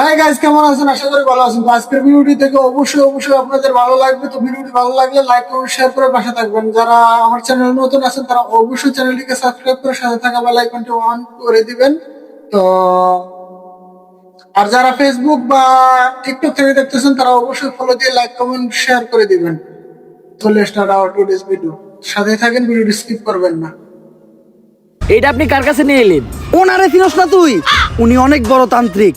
Hi guys কেমন আছেন? আশা করি ভালো আছেন। আজকের ভিডিওটি থেকে অবশ্যই অবশ্যই আপনাদের ভালো লাগবে। তো ভিডিওটি ভালো লাগলে লাইক করুন শেয়ার করে পাশে থাকবেন। যারা আমার চ্যানেল নতুন আছেন, তারা অবশ্যই চ্যানেলটিকে সাবস্ক্রাইব করে সাথে থাকা বেল আইকনটি অন করে দিবেন। তো আর যারা ফেসবুক বা টিকটক থেকে দেখতেছেন, তারা অবশ্যই ফলো দিয়ে লাইক কমেন্ট শেয়ার করে দিবেন। তো let's start our today's video সাথে থাকেন, ভিডিওটি স্কিপ করবেন না। এটা আপনি কার কাছে নিয়ে এলেন? ওনারে চিনস না তুই? উনি অনেক বড় তান্ত্রিক।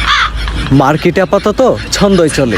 মার্কেটে আপাতত ছন্দই চলে।